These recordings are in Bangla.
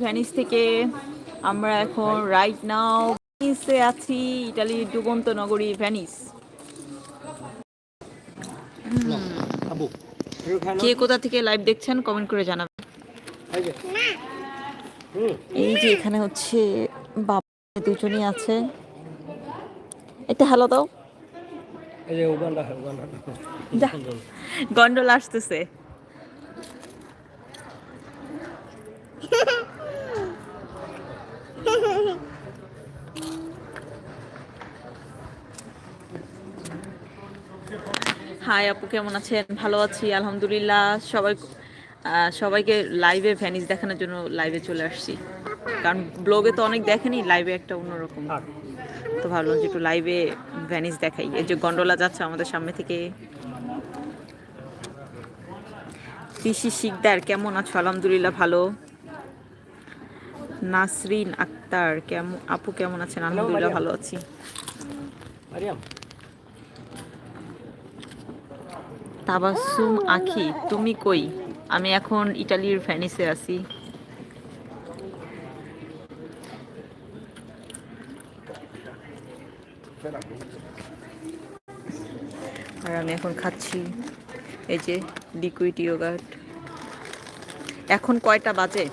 ভ্যানিস থেকে আমরা এখন রাইট নাও ভ্যানিসে আছি ইটালির ডুবন্ত নগরী ভ্যানিস? কে কোথা থেকে লাইভ দেখছেন কমেন্ট করে জানাবেন। এই যে। হুম, এই যে এখানে হচ্ছে বাবা দুজনই আছে। এটা হ্যালো দাও। গন্ডল আসতেছে। হাই আপু কেমন আছেন? ভালো আছি আলহামদুলিল্লাহ। সবাই সবাইকে লাইভে ভ্যানিস দেখানোর জন্য লাইভে চলে আসছি। কারণ ব্লগে তো অনেক দেখেনি লাইভে একটা অন্যরকম। তো ভাবলাম যে একটু লাইভে ভ্যানিস দেখাই। এই যে গন্ডোলা যাচ্ছে আমাদের সামনে থেকে। কৃষি শিকদার কেমন আছো? আলহামদুলিল্লাহ ভালো। নাসরিন আক্তার কেমন আপু কেমন আছেন? আলহামদুলিল্লাহ ভালো আছি মারিয়াম তাবাসুম আখি, তুমি কই? আমি এখন ইটালির ভ্যানিসে আছি। আর আমি এখন খাচ্ছি এই যে লিকুইড ইয়োগার্ট এখন কয়টা বাজে?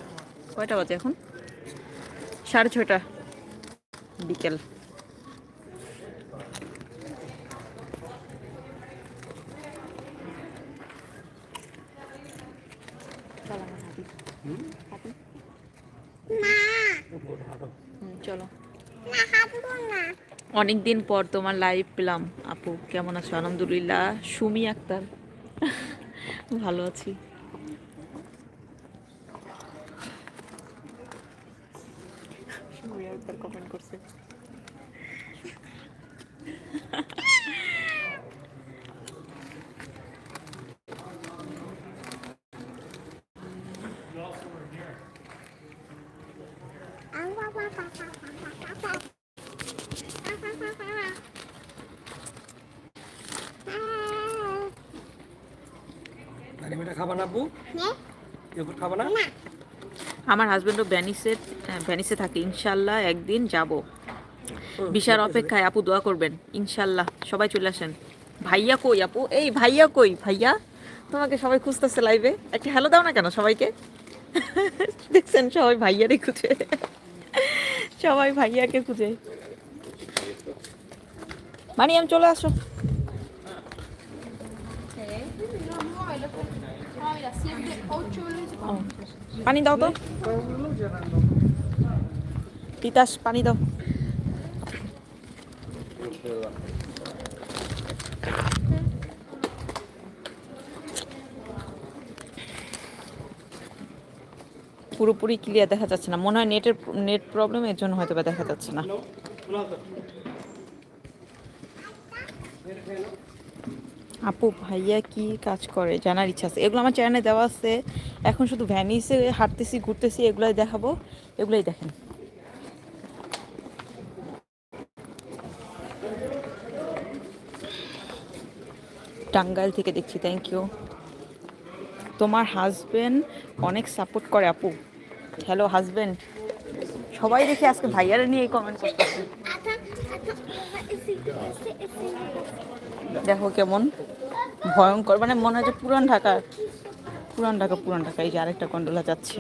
কয়টা বাজে এখন? সাড়ে ছয়টা। বিকেল। হুম, চলো। অনেকদিন পর তোমার লাইভ পেলাম। আপু কেমন আছো? আলহামদুলিল্লাহ। সুমি আক্তার। ভালো আছি। সুমি আক্তার কমেন্ট করছে মারিয়াম এটা খাবা না। আব্বু ইয়োগুর্ট খাবা না? আমার হাজবেন্ডও ভ্যানিসে ভ্যানিসে থাকে। ইনশাল্লাহ একদিন যাব। বিশার অপেক্ষায় আপু দোয়া করবেন। ইনশাল্লাহ সবাই চলে আসেন। ভাইয়া কই আপু? এই ভাইয়া কই? ভাইয়া তোমাকে সবাই খুঁজতেছে লাইভে একটা হ্যালো দাও না কেন সবাইকে? দেখছেন সবাই ভাইয়ারই খুঁজে। সবাই ভাইয়াকে খুঁজে। মানিয়াম চলে আসো। পানি দাও তো। তিতাস পানি দাও। পুরোপুরি ক্লিয়ার দেখা যাচ্ছে না। মনে হয় নেটের নেট প্রবলেম এর জন্য হয়তো বা দেখা যাচ্ছে না। আপু, ভাইয়া কি কাজ করে? জানার ইচ্ছা আছে। এগুলো আমার চ্যানেলে দেওয়া আছে। এখন শুধু ভ্যানিসে হাঁটতেছি, ঘুরতেছি, এগুলাই দেখাবো। এগুলাই দেখেন। টাঙ্গাইল থেকে দেখছি থ্যাংক ইউ তোমার হাজবেন্ড অনেক সাপোর্ট করে, আপু। হ্যালো হাজবেন্ড সবাই দেখি আজকে ভাইয়ারা নিয়ে কমেন্ট করতেছে। দেখো কেমন ভয়ঙ্কর মানে মনে হয় যে পুরান ঢাকা পুরান ঢাকা পুরান ঢাকা এই যে আরেকটা কন্ডোলা যাচ্ছে।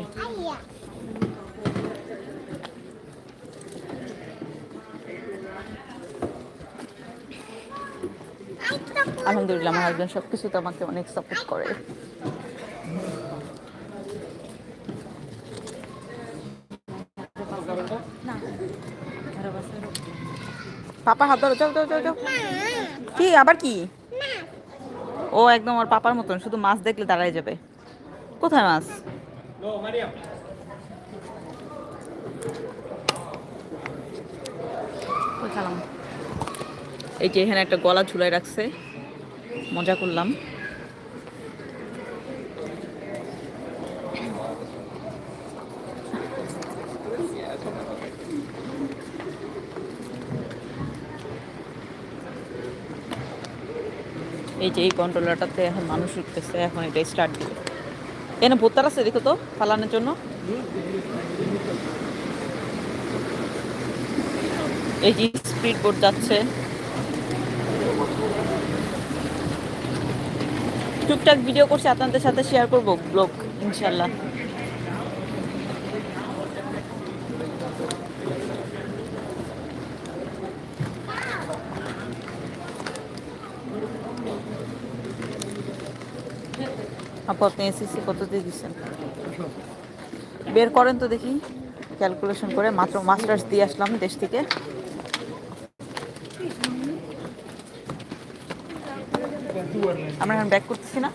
আলহামদুলিল্লাহ আমার হাজব্যান্ড সব কিছুতে আমাকে অনেক সাপোর্ট করে। পাপা হাত ধরো যাও যাও যাও যাও। কি, আবার কি? ও একদম ওর পাপার মতন, শুধু মাছ দেখলে দাঁড়ায় যাবে। কোথায় মাছ? এই যে এখানে একটা গলা ঝুলাই রাখছে। মজা করলাম। এই যে এই কন্ট্রোলারটাতে এখন মানুষ উঠতেছে, এখন এটা স্টার্ট দিবে। এখানে ভোতার আছে, দেখো তো, ফালানোর জন্য। এই যে স্পিড বোট যাচ্ছে। টুকটাক ভিডিও করছি, আপনাদের সাথে শেয়ার করব ব্লগ ইনশাল্লাহ আপনি এসএসসি কত দিয়ে দিচ্ছেন? বের করেন তো দেখি। ক্যালকুলেশন করে মাত্র মাস্টার্স দিয়ে আসলাম দেশ থেকে। আমরা এখন ব্যাক করতেছি না।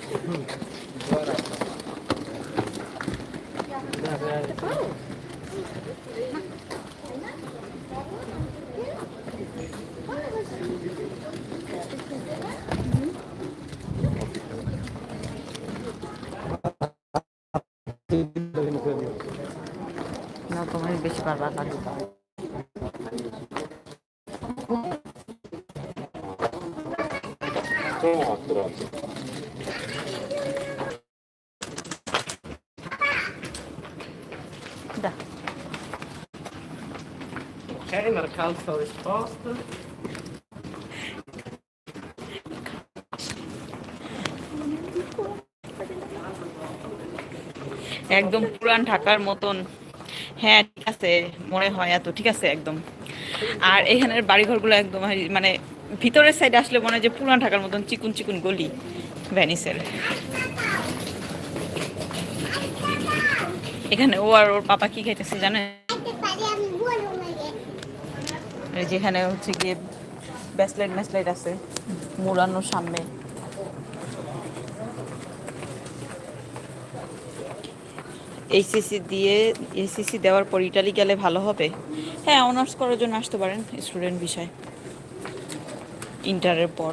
পারবা কাজু i spasten. একদম পুরান ঢাকার মতন হ্যাঁ আছে, মনে হয় এত, ঠিক আছে, একদম। আর এখানের বাড়িঘরগুলো একদম মানে ভিতরের সাইডে আসলে মনে হয় যে পুরান ঢাকার মতন চিকুন চিকুন গলি ভ্যানিসের। এখানে ও আর ওর পাপা কি খাইতেছে জানে যেখানে হচ্ছে গিয়ে ব্যাসলাইট ম্যাসলাইট আছে মুড়ানোর সামনে। এইচএসসি দিয়ে এইচএসসি দেওয়ার পর ইটালি গেলে ভালো হবে? হ্যাঁ অনার্স করার জন্য আসতে পারেন স্টুডেন্ট বিষয় ইন্টারের পর।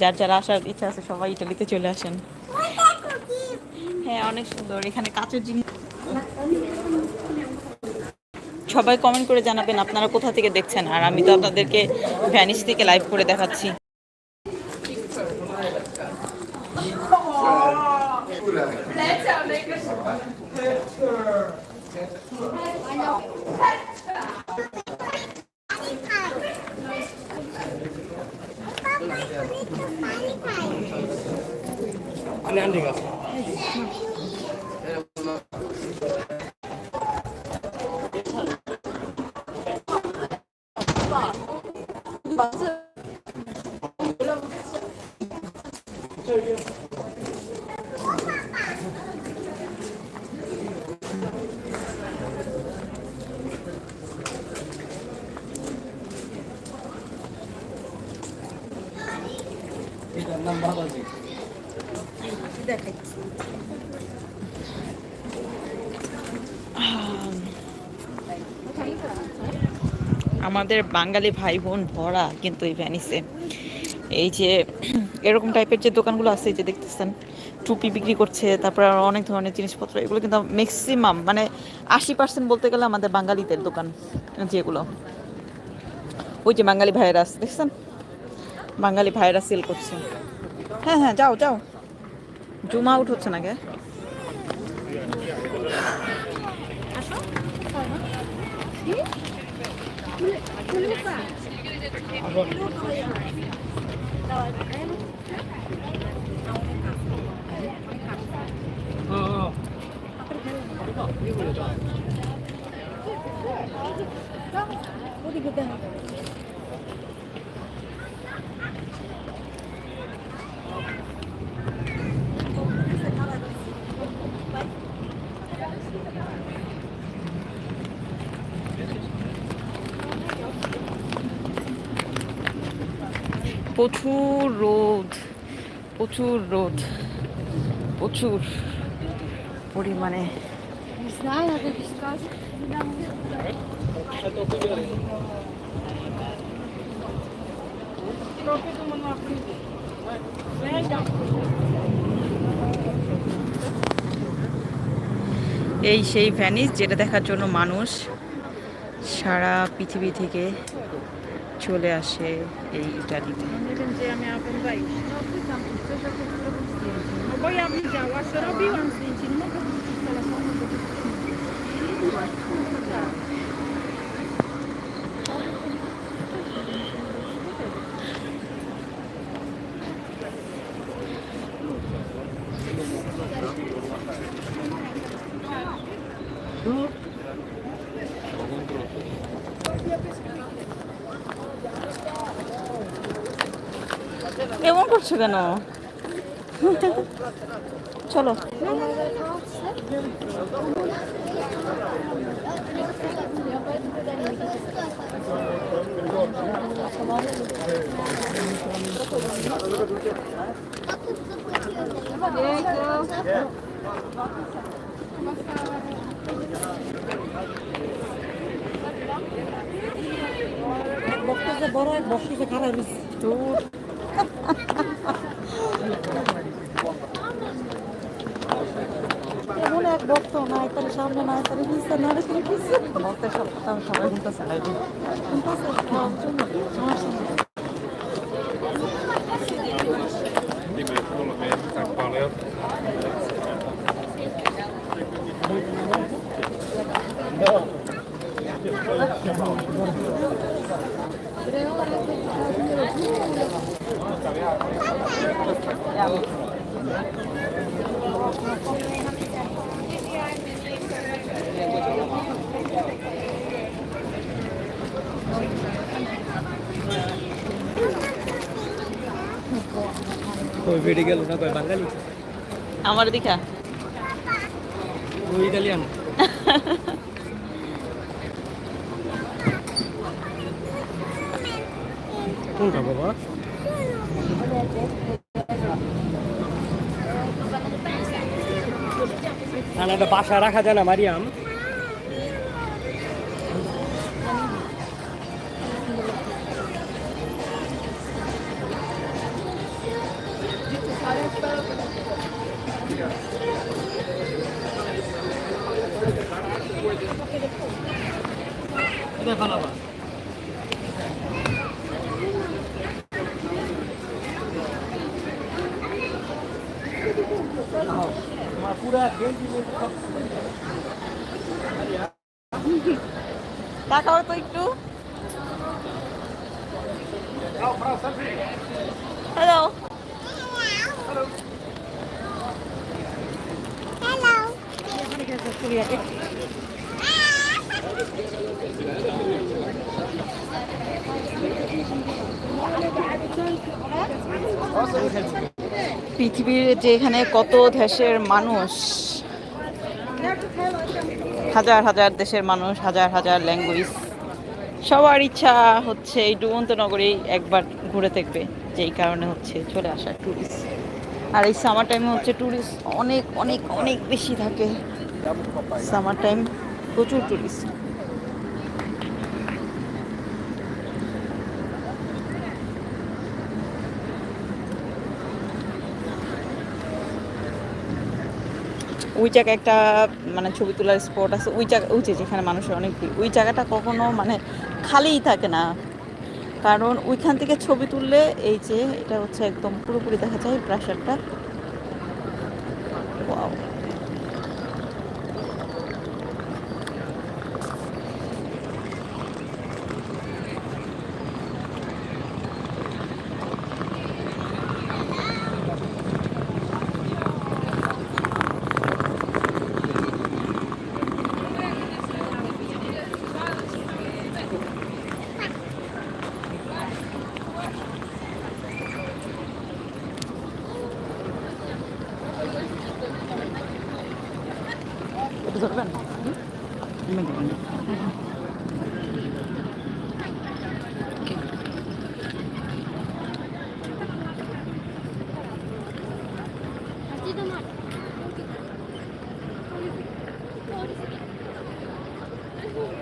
যার যারা আসার ইচ্ছা আছে, সবাই ইটালিতে চলে আসেন। হ্যাঁ অনেক সুন্দর। এখানে কাঁচের জিনিস সবাই কমেন্ট করে জানাবেন আপনারা কোথা থেকে দেখছেন। আর আমি তো আপনাদেরকে ভ্যানিস থেকে লাইভ করে দেখাচ্ছি। 안녕하세요. আমাদের বাঙালি ভাই বোন ভরা কিন্তু এই ভ্যানিসে এই যে এরকম টাইপের যে দোকানগুলো আছে এই যে দেখতেছেন টুপি বিক্রি করছে তারপর আরও অনেক ধরনের জিনিসপত্র এগুলো কিন্তু ম্যাক্সিমাম মানে আশি পার্সেন্ট বলতে গেলে আমাদের বাঙালিদের দোকান যেগুলো। ওই যে বাঙালি ভাইরাস দেখছেন? বাঙালি ভাইরাস সেল করছে। হ্যাঁ হ্যাঁ যাও যাও। জুম আউট হচ্ছে না গে প্রচুর রোদ প্রচুর রোদ, প্রচুর পরিমাণে। এই সেই ভ্যানিস যেটা দেখার জন্য মানুষ সারা পৃথিবী থেকে চলে আসে এই ইটালিতে Nie będziemy miała wejść. No pytam, czy chcesz jakieś zrobić zdjęcie? No bo ja widziałaś, że robiłam zdjęcie. Nie mogę wrócić telefonu, bo to এমন করছ কেন? চলো। বক্তব্য বড় এক বক্তব্য খারাপ এমন এক বক্ত নাই তার সামনে নাই তার পিছনে না রেখে পিছনে বলতে সব কথা আমি সবাই শুনতেছে লাইভে ওই বেড়ে গেল না কয় বাঙালি? আমার দেখা ওই ইটালিয়ান কোনটা বাবা? বাসায় রাখা যায় না মারিয়াম। এটা ভালো আমার পুরা গেঞ্জি সব তাকাও তো একটু হ্যালো পৃথিবীর যেখানে কত দেশের মানুষ? হাজার হাজার দেশের মানুষ, হাজার হাজার ল্যাঙ্গুয়েজ সবার ইচ্ছা হচ্ছে এই ডুবন্ত নগরেই একবার ঘুরে দেখবে, যেই কারণে হচ্ছে চলে আসা ট্যুরিস্ট আর এই সামার টাইমে হচ্ছে ট্যুরিস্ট অনেক অনেক অনেক বেশি থাকে। সামার টাইম প্রচুর ট্যুরিস্ট ওই একটা মানে ছবি তোলার স্পট আছে, ওই জায়গা যেখানে মানুষের অনেক ভিড়, ওই জায়গাটা কখনো মানে খালিই থাকে না। কারণ ওইখান থেকে ছবি তুললে এই যে, এটা হচ্ছে একদম পুরোপুরি দেখা যায় প্রাসাদটা noticing it.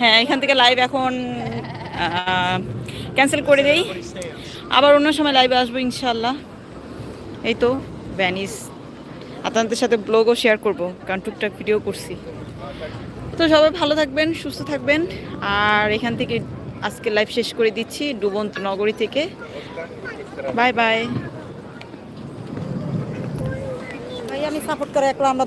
হ্যাঁ এখান থেকে লাইভ এখন ক্যান্সেল করে দেই। আবার অন্য সময় লাইভে আসব ইনশাল্লাহ এই তো ভ্যানিস আপনাদের সাথে ব্লগও শেয়ার করব, কারণ টুকটাক ভিডিও করছি। তো সবাই ভালো থাকবেন, সুস্থ থাকবেন। আর এখান থেকে আজকে লাইভ শেষ করে দিচ্ছি ডুবন্ত নগরী থেকে বাই বাই আমি সাপোর্ট করে একলা আমরা